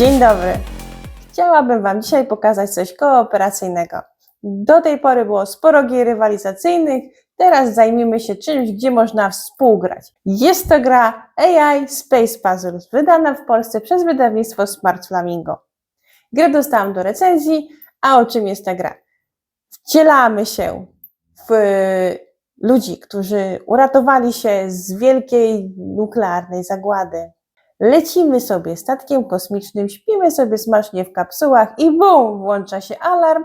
Dzień dobry. Chciałabym Wam dzisiaj pokazać coś kooperacyjnego. Do tej pory było sporo gier rywalizacyjnych, teraz zajmijmy się czymś, gdzie można współgrać. Jest to gra AI Space Puzzles, wydana w Polsce przez wydawnictwo Smart Flamingo. Grę dostałam do recenzji, a o czym jest ta gra? Wcielamy się w ludzi, którzy uratowali się z wielkiej nuklearnej zagłady. Lecimy sobie statkiem kosmicznym, śpimy sobie smacznie w kapsułach i bum, włącza się alarm.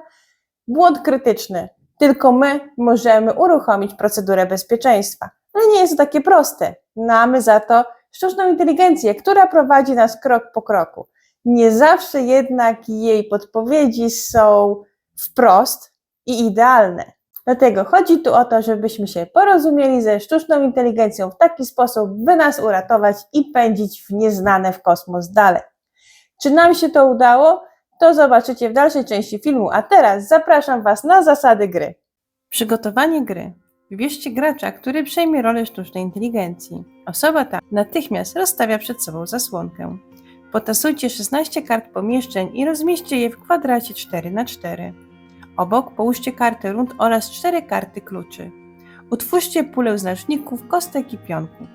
Błąd krytyczny. Tylko my możemy uruchomić procedurę bezpieczeństwa. Ale nie jest to takie proste. Mamy za to sztuczną inteligencję, która prowadzi nas krok po kroku. Nie zawsze jednak jej podpowiedzi są wprost i idealne. Dlatego chodzi tu o to, żebyśmy się porozumieli ze sztuczną inteligencją w taki sposób, by nas uratować i pędzić w nieznane w kosmos dalej. Czy nam się to udało? To zobaczycie w dalszej części filmu, a teraz zapraszam Was na zasady gry. Przygotowanie gry. Wybierzcie gracza, który przejmie rolę sztucznej inteligencji. Osoba ta natychmiast rozstawia przed sobą zasłonkę. Potasujcie 16 kart pomieszczeń i rozmieśćcie je w kwadracie 4 na 4 Obok połóżcie karty rund oraz 4 karty kluczy. Utwórzcie pulę znaczników, kostek i pionków.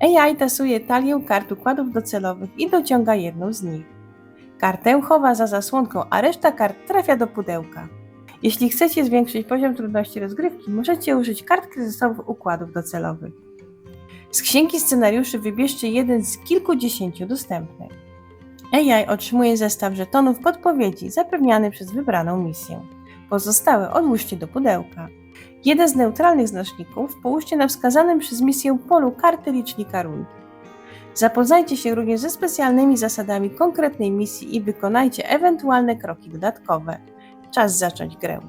AI tasuje talię kart układów docelowych i dociąga jedną z nich. Kartę chowa za zasłonką, a reszta kart trafia do pudełka. Jeśli chcecie zwiększyć poziom trudności rozgrywki, możecie użyć kart kryzysowych układów docelowych. Z księgi scenariuszy wybierzcie jeden z kilkudziesięciu dostępnych. AI otrzymuje zestaw żetonów podpowiedzi zapewniany przez wybraną misję. Pozostałe odłóżcie do pudełka. Jeden z neutralnych znaczników połóżcie na wskazanym przez misję polu karty licznika rund. Zapoznajcie się również ze specjalnymi zasadami konkretnej misji i wykonajcie ewentualne kroki dodatkowe. Czas zacząć grę.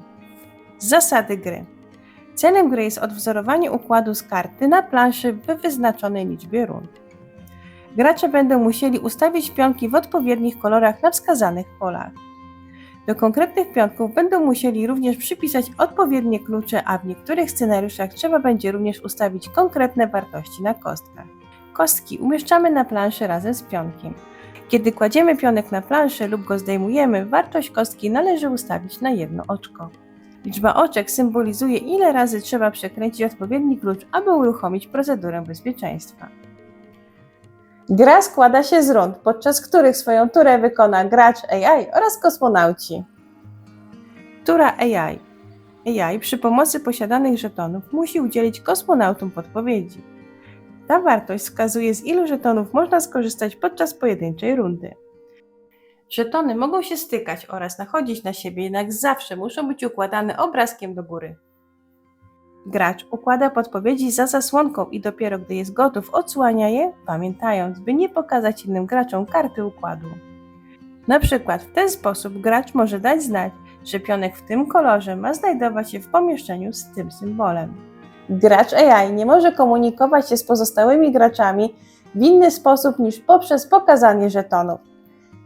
Zasady gry. Celem gry jest odwzorowanie układu z karty na planszy w wyznaczonej liczbie rund. Gracze będą musieli ustawić pionki w odpowiednich kolorach na wskazanych polach. Do konkretnych pionków będą musieli również przypisać odpowiednie klucze, a w niektórych scenariuszach trzeba będzie również ustawić konkretne wartości na kostkach. Kostki umieszczamy na planszy razem z pionkiem. Kiedy kładziemy pionek na planszę lub go zdejmujemy, wartość kostki należy ustawić na jedno oczko. Liczba oczek symbolizuje, ile razy trzeba przekręcić odpowiedni klucz, aby uruchomić procedurę bezpieczeństwa. Gra składa się z rund, podczas których swoją turę wykona gracz AI oraz kosmonauci. Tura AI. AI przy pomocy posiadanych żetonów musi udzielić kosmonautom podpowiedzi. Ta wartość wskazuje, z ilu żetonów można skorzystać podczas pojedynczej rundy. Żetony mogą się stykać oraz nachodzić na siebie, jednak zawsze muszą być układane obrazkiem do góry. Gracz układa podpowiedzi za zasłonką i dopiero gdy jest gotów, odsłania je, pamiętając, by nie pokazać innym graczom karty układu. Na przykład w ten sposób gracz może dać znać, że pionek w tym kolorze ma znajdować się w pomieszczeniu z tym symbolem. Gracz AI nie może komunikować się z pozostałymi graczami w inny sposób niż poprzez pokazanie żetonów.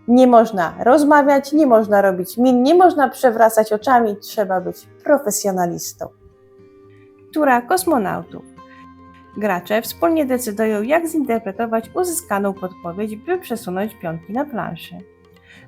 Nie można rozmawiać, nie można robić min, nie można przewracać oczami, trzeba być profesjonalistą. Tura kosmonautów. Gracze wspólnie decydują, jak zinterpretować uzyskaną podpowiedź, by przesunąć pionki na planszy.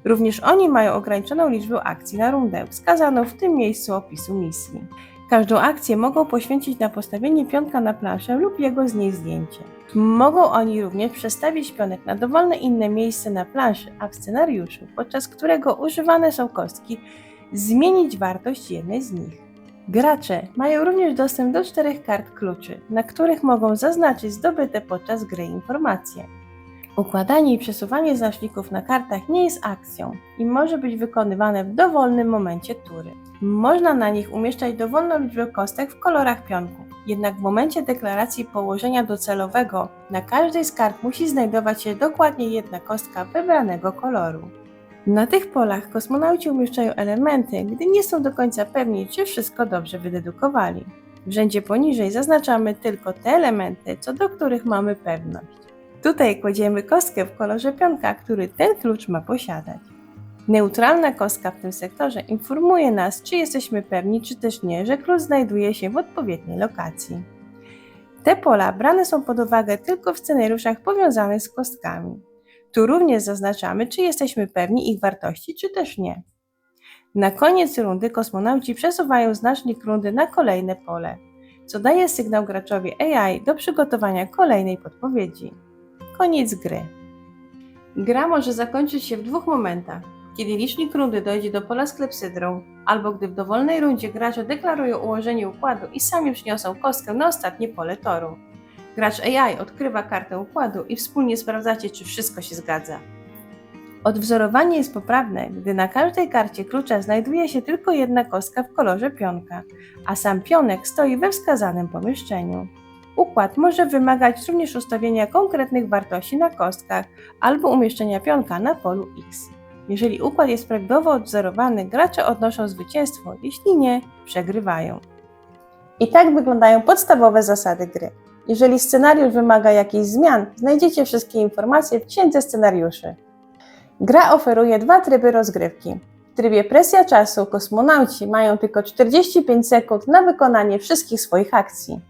Również oni mają ograniczoną liczbę akcji na rundę, wskazaną w tym miejscu opisu misji. Każdą akcję mogą poświęcić na postawienie pionka na planszę lub jego z niej zdjęcie. Mogą oni również przestawić pionek na dowolne inne miejsce na planszy, a w scenariuszu, podczas którego używane są kostki, zmienić wartość jednej z nich. Gracze mają również dostęp do czterech kart kluczy, na których mogą zaznaczyć zdobyte podczas gry informacje. Układanie i przesuwanie znaczników na kartach nie jest akcją i może być wykonywane w dowolnym momencie tury. Można na nich umieszczać dowolną liczbę kostek w kolorach pionków, jednak w momencie deklaracji położenia docelowego na każdej z kart musi znajdować się dokładnie jedna kostka wybranego koloru. Na tych polach kosmonauci umieszczają elementy, gdy nie są do końca pewni, czy wszystko dobrze wydedukowali. W rzędzie poniżej zaznaczamy tylko te elementy, co do których mamy pewność. Tutaj kładziemy kostkę w kolorze pionka, który ten klucz ma posiadać. Neutralna kostka w tym sektorze informuje nas, czy jesteśmy pewni, czy też nie, że klucz znajduje się w odpowiedniej lokacji. Te pola brane są pod uwagę tylko w scenariuszach powiązanych z kostkami. Tu również zaznaczamy, czy jesteśmy pewni ich wartości, czy też nie. Na koniec rundy kosmonauci przesuwają znacznik rundy na kolejne pole, co daje sygnał graczowi AI do przygotowania kolejnej podpowiedzi. Koniec gry. Gra może zakończyć się w dwóch momentach. Kiedy licznik rundy dojdzie do pola z klepsydrą, albo gdy w dowolnej rundzie gracze deklarują ułożenie układu i sami przyniosą kostkę na ostatnie pole toru. Gracz AI odkrywa kartę układu i wspólnie sprawdzacie, czy wszystko się zgadza. Odwzorowanie jest poprawne, gdy na każdej karcie klucza znajduje się tylko jedna kostka w kolorze pionka, a sam pionek stoi we wskazanym pomieszczeniu. Układ może wymagać również ustawienia konkretnych wartości na kostkach albo umieszczenia pionka na polu X. Jeżeli układ jest prawidłowo odwzorowany, gracze odnoszą zwycięstwo, jeśli nie, przegrywają. I tak wyglądają podstawowe zasady gry. Jeżeli scenariusz wymaga jakichś zmian, znajdziecie wszystkie informacje w księdze scenariuszy. Gra oferuje dwa tryby rozgrywki. W trybie presja czasu kosmonauci mają tylko 45 sekund na wykonanie wszystkich swoich akcji.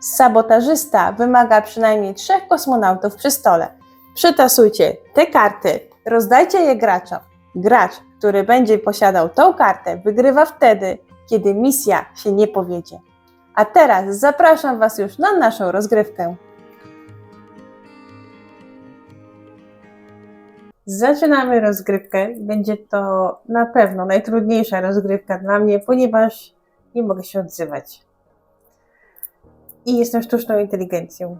Sabotażysta wymaga przynajmniej trzech kosmonautów przy stole. Przytasujcie te karty, rozdajcie je graczom. Gracz, który będzie posiadał tą kartę, wygrywa wtedy, kiedy misja się nie powiedzie. A teraz zapraszam Was już na naszą rozgrywkę. Zaczynamy rozgrywkę. Będzie to na pewno najtrudniejsza rozgrywka dla mnie, ponieważ nie mogę się odzywać. I jestem sztuczną inteligencją.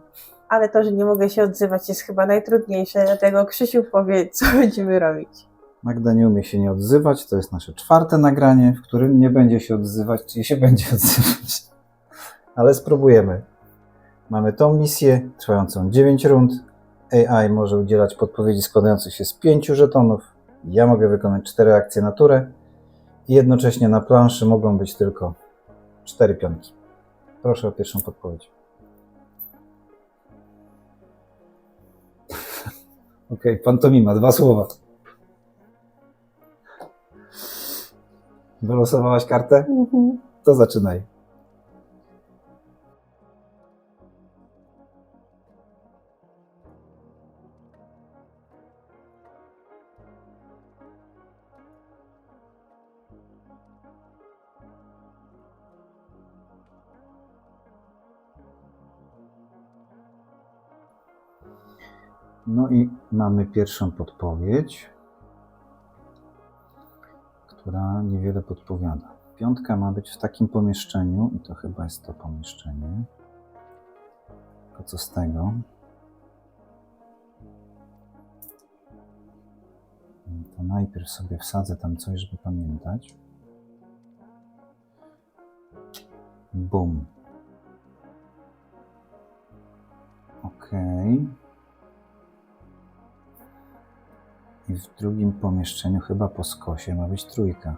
Ale to, że nie mogę się odzywać, jest chyba najtrudniejsze, dlatego Krzysiu powie, co będziemy robić. Magda nie umie się nie odzywać. To jest nasze czwarte nagranie, w którym nie będzie się odzywać, czyli się będzie odzywać. Ale spróbujemy. Mamy tą misję trwającą 9 rund. AI może udzielać podpowiedzi składających się z 5 żetonów. Ja mogę wykonać 4 akcje na turę. I jednocześnie na planszy mogą być tylko 4 pionki. Proszę o pierwszą podpowiedź. Okej, pantomima, dwa słowa. Wylosowałaś kartę? To zaczynaj. Mamy pierwszą podpowiedź, która niewiele podpowiada. Piątka ma być w takim pomieszczeniu, i to chyba jest to pomieszczenie. Tylko co z tego? To najpierw sobie wsadzę tam coś, żeby pamiętać. Bum. Okej. I w drugim pomieszczeniu, chyba po skosie, ma być trójka.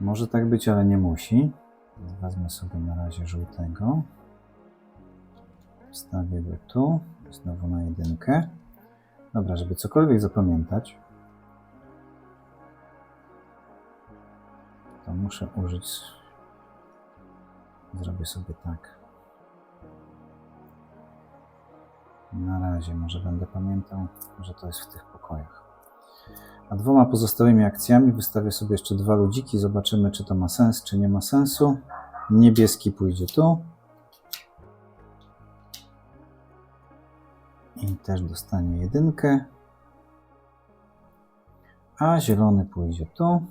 Może tak być, ale nie musi. Wezmę sobie na razie żółtego. Wstawię go tu. Znowu na jedynkę. Dobra, żeby cokolwiek zapamiętać, to muszę użyć. Zrobię sobie tak. Na razie może będę pamiętał, że to jest w tych pokojach. A dwoma pozostałymi akcjami wystawię sobie jeszcze dwa ludziki. Zobaczymy, czy to ma sens, czy nie ma sensu. Niebieski pójdzie tu. I też dostanie jedynkę. A zielony pójdzie tu.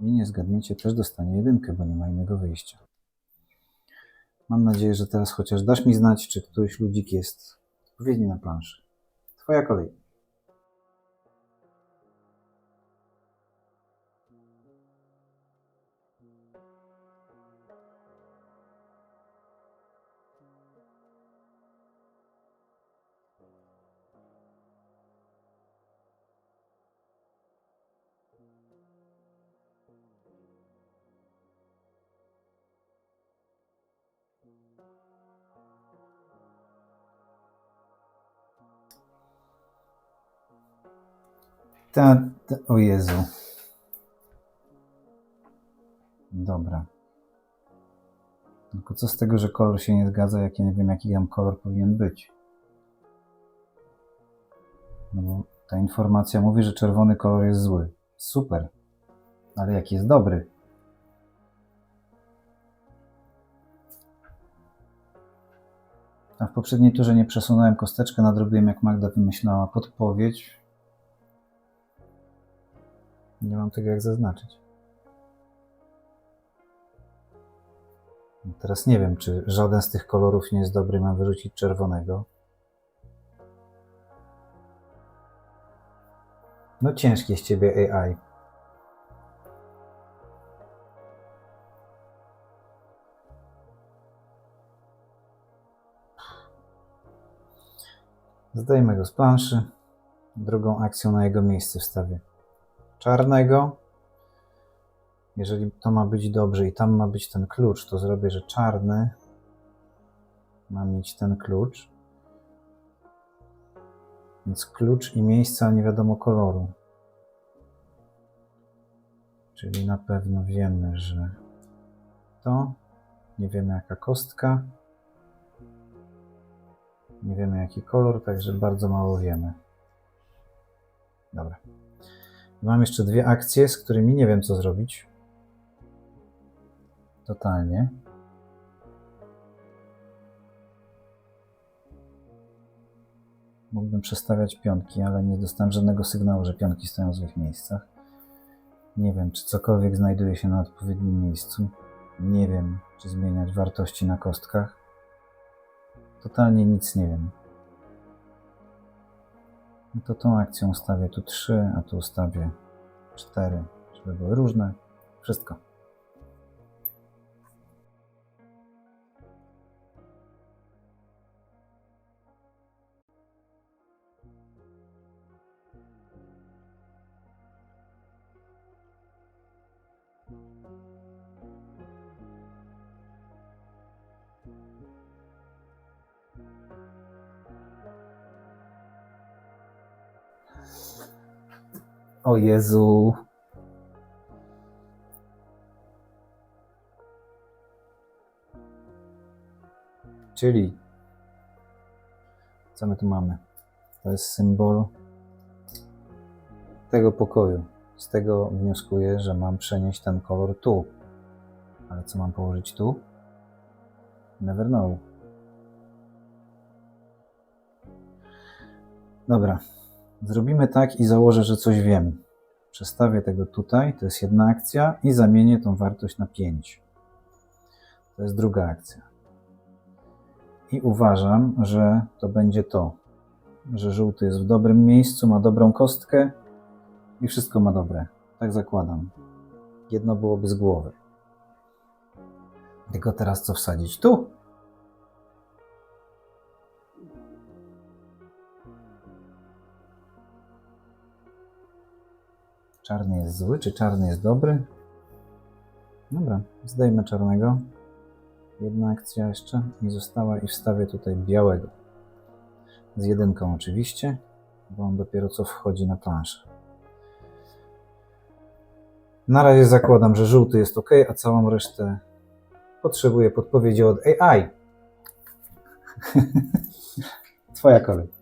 I nie zgadniecie, też dostanie jedynkę, bo nie ma innego wyjścia. Mam nadzieję, że teraz chociaż dasz mi znać, czy któryś ludzik jest odpowiedni na planszy. Twoja kolej. Ta, ta, o Jezu. Dobra. Tylko co z tego, że kolor się nie zgadza, jak ja nie wiem, jaki tam kolor powinien być. No bo ta informacja mówi, że czerwony kolor jest zły. Super. Ale jaki jest dobry? A w poprzedniej turze nie przesunąłem kosteczkę, nadrobiłem jak Magda wymyślała podpowiedź. Nie mam tego jak zaznaczyć. Teraz nie wiem, czy żaden z tych kolorów nie jest dobry, mam wyrzucić czerwonego. No ciężkie z ciebie AI. Zdejmę go z planszy. Drugą akcją na jego miejsce wstawię czarnego. Jeżeli to ma być dobrze i tam ma być ten klucz, to zrobię, że czarny ma mieć ten klucz. Więc klucz i miejsca nie wiadomo koloru. Czyli na pewno wiemy, że to. Nie wiemy jaka kostka. Nie wiemy jaki kolor, także bardzo mało wiemy. Dobra. Mam jeszcze dwie akcje, z którymi nie wiem co zrobić. Totalnie. Mógłbym przestawiać pionki, ale nie dostałem żadnego sygnału, że pionki stoją w złych miejscach. Nie wiem, czy cokolwiek znajduje się na odpowiednim miejscu. Nie wiem, czy zmieniać wartości na kostkach. Totalnie nic nie wiem. No to tą akcją ustawię tu 3, a tu ustawię 4, żeby były różne. Wszystko. O Jezu. Czyli co my tu mamy? To jest symbol tego pokoju. Z tego wnioskuję, że mam przenieść ten kolor tu. Ale co mam położyć tu? Never know. Dobra, Zrobimy tak i założę, że coś wiem. Przestawię tego tutaj, to jest jedna akcja i zamienię tą wartość na 5. To jest druga akcja. I uważam, że to będzie to, że żółty jest w dobrym miejscu, ma dobrą kostkę i wszystko ma dobre. Tak zakładam. Jedno byłoby z głowy. Tylko teraz co wsadzić? Tu! Czarny jest zły, czy czarny jest dobry? Dobra, zdejmę czarnego. Jedna akcja jeszcze mi została i wstawię tutaj białego. Z jedynką oczywiście, bo on dopiero co wchodzi na planszę. Na razie zakładam, że żółty jest ok, a całą resztę potrzebuję podpowiedzi od AI. Twoja kolej.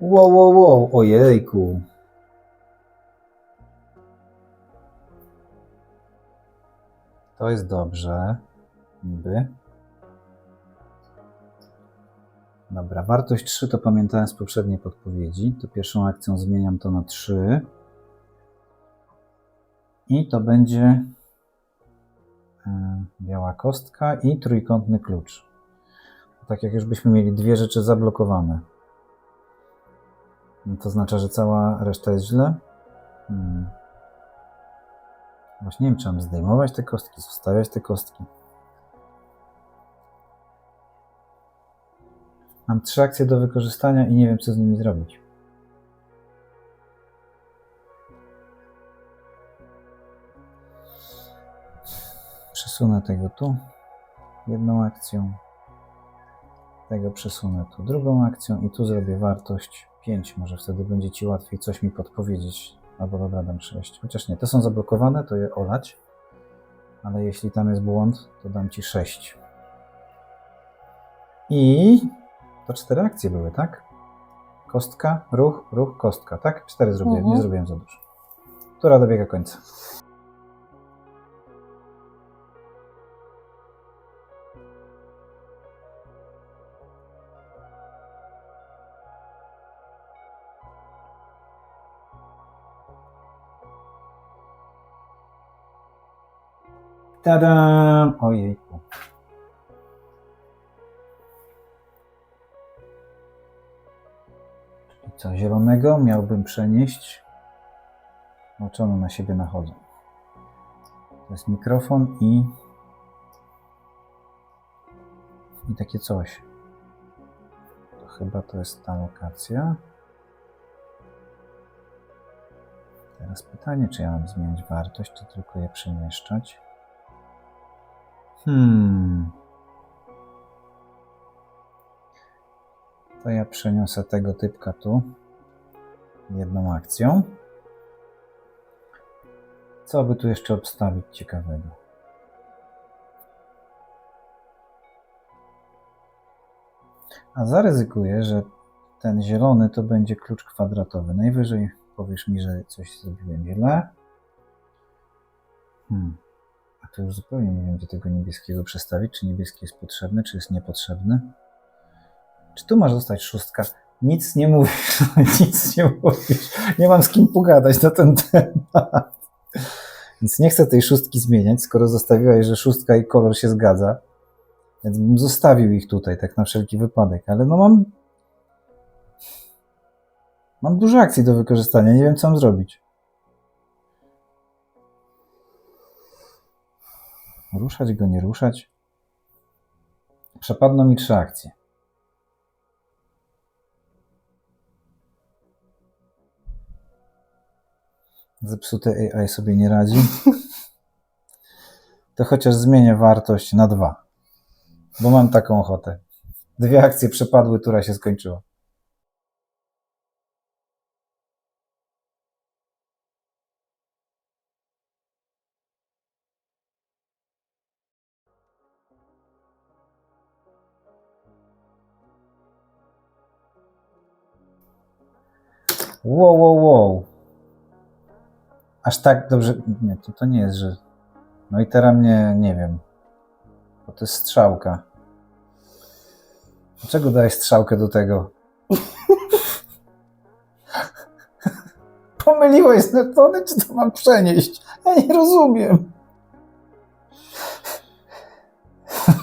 Wow, wow, wow, ojejku. To jest dobrze. Niby. Dobra, wartość 3 to pamiętałem z poprzedniej podpowiedzi. To pierwszą akcją zmieniam to na 3. I to będzie e, biała kostka i trójkątny klucz. Tak jak już byśmy mieli dwie rzeczy zablokowane. No to znaczy, że cała reszta jest źle? Hmm. Właśnie nie wiem, czy mam zdejmować te kostki, zostawiać te kostki. Mam trzy akcje do wykorzystania i nie wiem, co z nimi zrobić. Przesunę tego tu jedną akcją. Tego przesunę tu drugą akcją i tu zrobię wartość 5. Może wtedy będzie Ci łatwiej coś mi podpowiedzieć. Albo dobra, dam 6. Chociaż nie, te są zablokowane, to je olać. Ale jeśli tam jest błąd, to dam Ci 6. I to cztery akcje były, tak? Kostka, ruch, ruch, kostka, tak? Cztery zrobiłem, Mhm. nie zrobiłem za dużo. Tura dobiega końca. Tada! Ojejku. Czyli co, zielonego miałbym przenieść. No, czy one na siebie nachodzą? To jest mikrofon i. i takie coś. To chyba to jest ta lokacja. Teraz pytanie, czy ja mam zmieniać wartość, czy tylko je przemieszczać? Hmm. To ja przeniosę tego typka tu jedną akcją. Co by tu jeszcze obstawić ciekawego? A zaryzykuję, że ten zielony to będzie klucz kwadratowy. Najwyżej powiesz mi, że coś zrobiłem źle. Hmm. A to już zupełnie nie wiem, gdzie tego niebieskiego przestawić. Czy niebieski jest potrzebny, czy jest niepotrzebny. Czy tu masz zostać szóstka? Nic nie mówisz, nic nie mówisz. Nie mam z kim pogadać na ten temat. Więc nie chcę tej szóstki zmieniać, skoro zostawiłaś, że szóstka i kolor się zgadza. Więc bym zostawił ich tutaj, tak na wszelki wypadek. Ale no mam... Mam dużo akcji do wykorzystania, nie wiem co mam zrobić. Ruszać go, nie ruszać. Przepadną mi trzy akcje. Zepsute AI sobie nie radzi. To chociaż zmienię wartość na dwa. Bo mam taką ochotę. Dwie akcje przepadły, tura się skończyła. Wow, wow, wow. Aż tak dobrze. Nie, to, to nie jest, że. No i teraz mnie nie wiem. Bo to jest strzałka. Dlaczego dałeś strzałkę do tego? Pomyliłeś strony, czy to mam przenieść? Ja nie rozumiem.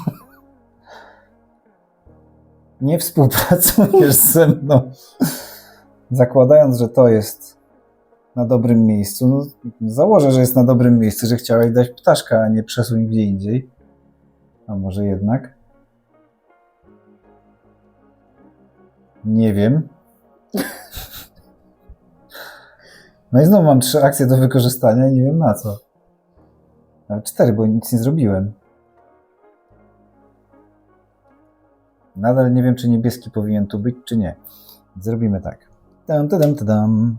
Nie współpracujesz ze mną. Zakładając, że to jest na dobrym miejscu, no, założę, że jest na dobrym miejscu, że chciałeś dać ptaszka, a nie przesuń gdzie indziej. A może jednak? Nie wiem. No i znowu mam trzy akcje do wykorzystania i nie wiem na co. Ale cztery, bo nic nie zrobiłem. Nadal nie wiem, czy niebieski powinien tu być, czy nie. Zrobimy tak. Tam, tadam, tadam.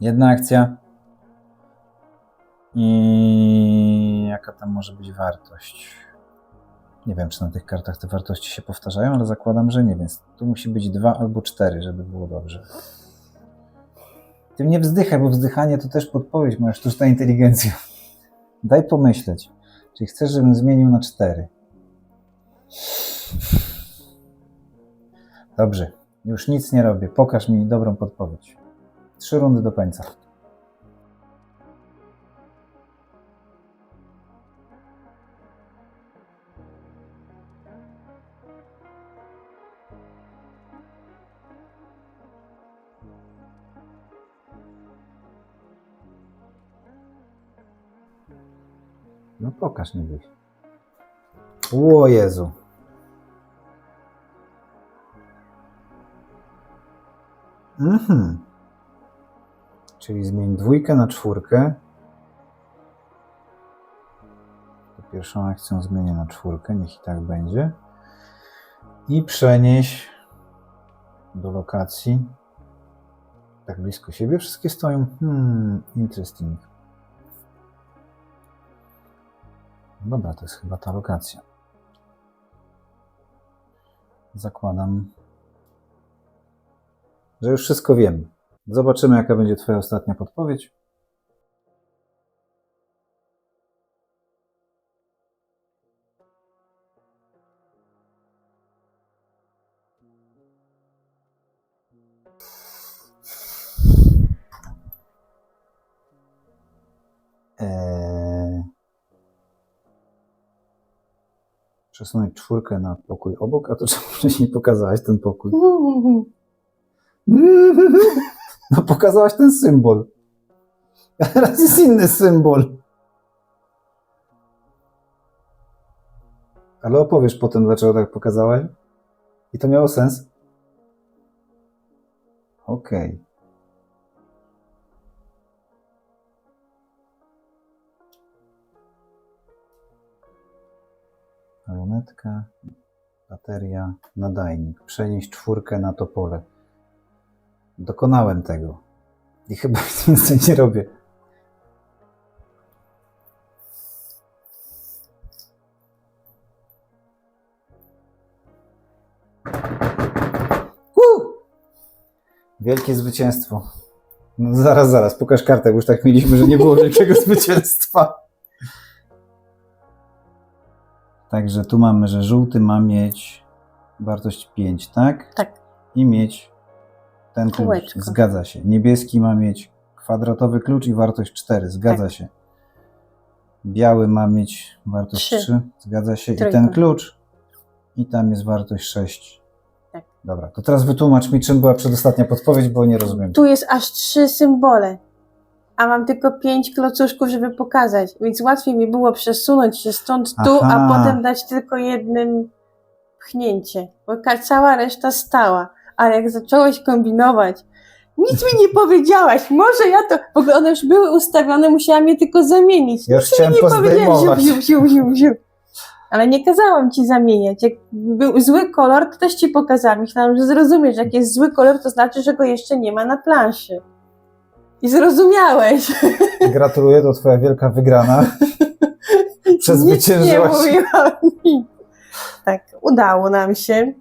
Jedna akcja. I jaka tam może być wartość? Nie wiem, czy na tych kartach te wartości się powtarzają, ale zakładam, że nie, więc tu musi być dwa albo cztery, żeby było dobrze. Ty mnie wzdychaj, bo wzdychanie to też podpowiedź, moja sztuczna inteligencja. Daj pomyśleć. Czy chcesz, żebym zmienił na cztery? Dobrze, już nic nie robię. Pokaż mi dobrą podpowiedź. Trzy rundy do końca. No pokaż mi byś. O Jezu. Mhm. Czyli zmień dwójkę na czwórkę. To pierwszą akcją zmienię na czwórkę, niech i tak będzie. i przenieś do lokacji. Tak blisko siebie wszystkie stoją. Hmm, interesting. Dobra, to jest chyba ta lokacja. Zakładam, że już wszystko wiem. Zobaczymy, jaka będzie Twoja ostatnia podpowiedź. Eee... Przesunąć czwórkę na pokój obok, a to czemu wcześniej pokazałaś ten pokój? No pokazałaś ten symbol. A teraz jest inny symbol. Ale opowiesz potem, dlaczego tak pokazałaś? I to miało sens? Okej. Lunetka, bateria, nadajnik. Przenieść czwórkę na to pole. Dokonałem tego. I chyba nic nie robię. Woo! Wielkie zwycięstwo. No zaraz, zaraz, pokaż kartę, bo już tak mieliśmy, że nie było wielkiego zwycięstwa. Także tu mamy, że żółty ma mieć wartość 5, tak? Tak. I mieć ten klucz. Kółeczko. Zgadza się. Niebieski ma mieć kwadratowy klucz i wartość 4. Zgadza Tak. się. Biały ma mieć wartość Trzy. 3. Zgadza się. I Trójka. ten klucz. I tam jest wartość 6. Tak. Dobra, to teraz wytłumacz mi, czym była przedostatnia podpowiedź, bo nie rozumiem. Tu jest aż trzy symbole, a mam tylko pięć klocuszków, żeby pokazać, więc łatwiej mi było przesunąć się stąd tu, Aha. a potem dać tylko jednym pchnięcie, bo ka- cała reszta stała. Ale jak zacząłeś kombinować, nic mi nie powiedziałaś, może ja to, w ogóle one już były ustawione, musiałam je tylko zamienić. Ja już Nic mi nie powiedziałaś, pozdejmować. ziu, ziu, ziu, ziu. Ale nie kazałam ci zamieniać. Jak był zły kolor, to też ci pokazałam. Myślałam, że zrozumiesz, jak jest zły kolor, to znaczy, że go jeszcze nie ma na planszy. I zrozumiałeś. Gratuluję, to twoja wielka wygrana. Przezwyciężyłaś. Nic nie mówiłam. nic. Tak, udało nam się.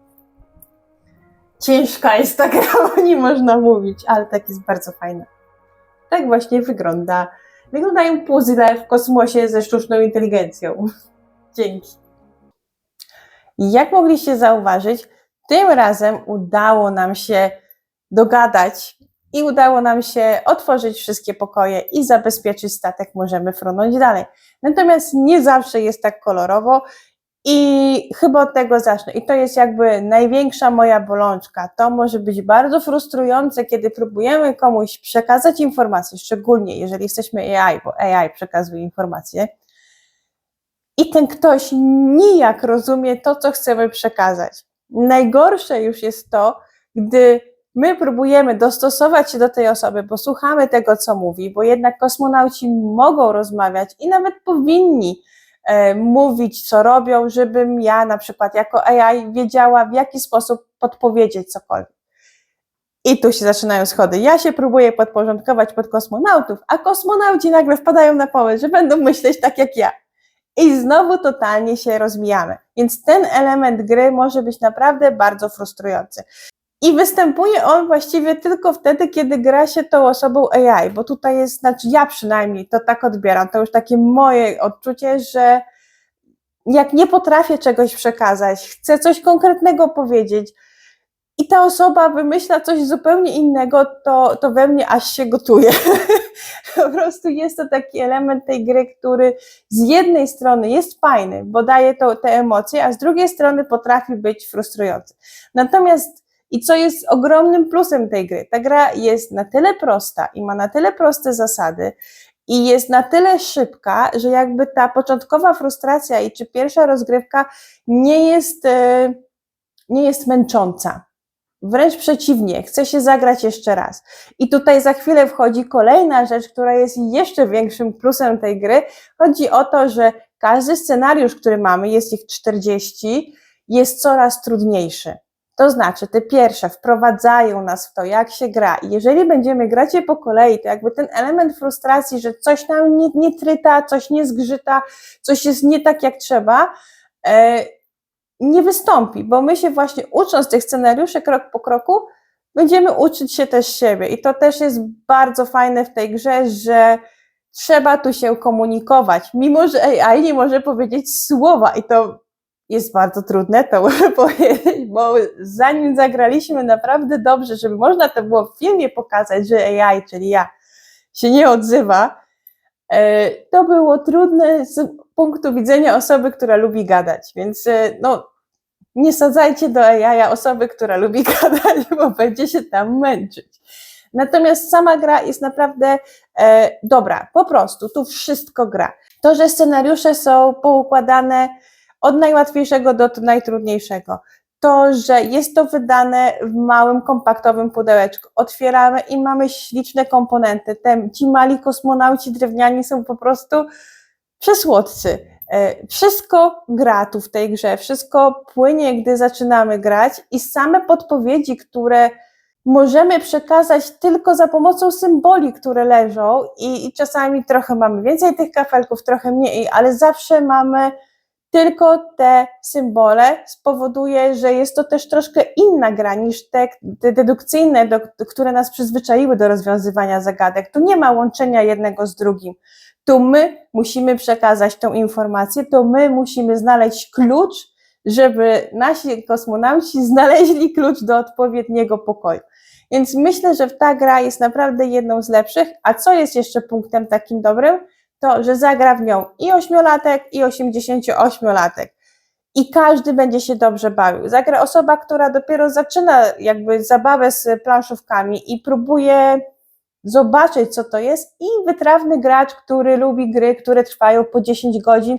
Ciężka jest ta gra, nie można mówić, ale tak jest bardzo fajne. Tak właśnie wygląda. Wyglądają puzzle w kosmosie ze sztuczną inteligencją. Dzięki. Jak mogliście zauważyć, tym razem udało nam się dogadać i udało nam się otworzyć wszystkie pokoje i zabezpieczyć statek. Możemy frunąć dalej. Natomiast nie zawsze jest tak kolorowo i chyba od tego zacznę. I to jest jakby największa moja bolączka. To może być bardzo frustrujące, kiedy próbujemy komuś przekazać informację, szczególnie jeżeli jesteśmy AI, bo AI przekazuje informacje. I ten ktoś nijak rozumie to, co chcemy przekazać. Najgorsze już jest to, gdy my próbujemy dostosować się do tej osoby, bo słuchamy tego, co mówi, bo jednak kosmonauci mogą rozmawiać i nawet powinni mówić, co robią, żebym ja na przykład jako AI wiedziała, w jaki sposób podpowiedzieć cokolwiek. I tu się zaczynają schody. Ja się próbuję podporządkować pod kosmonautów, a kosmonauci nagle wpadają na pomysł, że będą myśleć tak jak ja. I znowu totalnie się rozmijamy. Więc ten element gry może być naprawdę bardzo frustrujący. I występuje on właściwie tylko wtedy, kiedy gra się tą osobą AI, bo tutaj jest, znaczy ja przynajmniej to tak odbieram, to już takie moje odczucie, że jak nie potrafię czegoś przekazać, chcę coś konkretnego powiedzieć i ta osoba wymyśla coś zupełnie innego, to, to we mnie aż się gotuje. po prostu jest to taki element tej gry, który z jednej strony jest fajny, bo daje to, te emocje, a z drugiej strony potrafi być frustrujący. Natomiast i co jest ogromnym plusem tej gry? Ta gra jest na tyle prosta i ma na tyle proste zasady i jest na tyle szybka, że jakby ta początkowa frustracja i czy pierwsza rozgrywka nie jest, e, nie jest męcząca. Wręcz przeciwnie, chce się zagrać jeszcze raz. I tutaj za chwilę wchodzi kolejna rzecz, która jest jeszcze większym plusem tej gry. Chodzi o to, że każdy scenariusz, który mamy, jest ich 40, jest coraz trudniejszy. To znaczy, te pierwsze wprowadzają nas w to, jak się gra. I jeżeli będziemy grać je po kolei, to jakby ten element frustracji, że coś nam nie, nie tryta, coś nie zgrzyta, coś jest nie tak jak trzeba, e, nie wystąpi, bo my się właśnie ucząc tych scenariuszy krok po kroku, będziemy uczyć się też siebie. I to też jest bardzo fajne w tej grze, że trzeba tu się komunikować, mimo że AI nie może powiedzieć słowa i to jest bardzo trudne to powiedzieć, bo zanim zagraliśmy naprawdę dobrze, żeby można to było w filmie pokazać, że AI, czyli ja, się nie odzywa, e, to było trudne z punktu widzenia osoby, która lubi gadać, więc e, no, nie sadzajcie do AI osoby, która lubi gadać, bo będzie się tam męczyć. Natomiast sama gra jest naprawdę e, dobra, po prostu tu wszystko gra. To, że scenariusze są poukładane od najłatwiejszego do najtrudniejszego. To, że jest to wydane w małym, kompaktowym pudełeczku. Otwieramy i mamy śliczne komponenty. Te, ci mali kosmonauci drewniani są po prostu przesłodcy. E, Wszystko gra tu w tej grze, wszystko płynie, gdy zaczynamy grać i same podpowiedzi, które możemy przekazać tylko za pomocą symboli, które leżą i, i czasami trochę mamy więcej tych kafelków, trochę mniej, ale zawsze mamy tylko te symbole spowoduje, że jest to też troszkę inna gra niż te, dedukcyjne, do, które nas przyzwyczaiły do rozwiązywania zagadek. Tu nie ma łączenia jednego z drugim. Tu my musimy przekazać tą informację, to my musimy znaleźć klucz, żeby nasi kosmonauci znaleźli klucz do odpowiedniego pokoju. Więc myślę, że ta gra jest naprawdę jedną z lepszych. A co jest jeszcze punktem takim dobrym? To, że zagra w nią i ośmiolatek, i 88-latek. I każdy będzie się dobrze bawił. Zagra osoba, która dopiero zaczyna jakby zabawę z planszówkami i próbuje zobaczyć, co to jest, i wytrawny gracz, który lubi gry, które trwają po 10 godzin,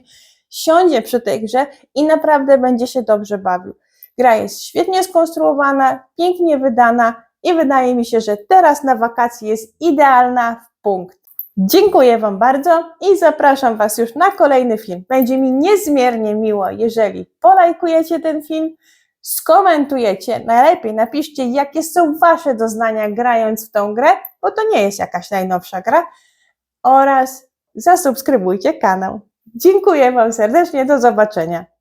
siądzie przy tej grze i naprawdę będzie się dobrze bawił. Gra jest świetnie skonstruowana, pięknie wydana i wydaje mi się, że teraz na wakacje jest idealna w punkt. Dziękuję Wam bardzo i zapraszam Was już na kolejny film. Będzie mi niezmiernie miło, jeżeli polajkujecie ten film, skomentujecie, najlepiej napiszcie, jakie są Wasze doznania grając w tą grę, bo to nie jest jakaś najnowsza gra, oraz zasubskrybujcie kanał. Dziękuję Wam serdecznie, do zobaczenia.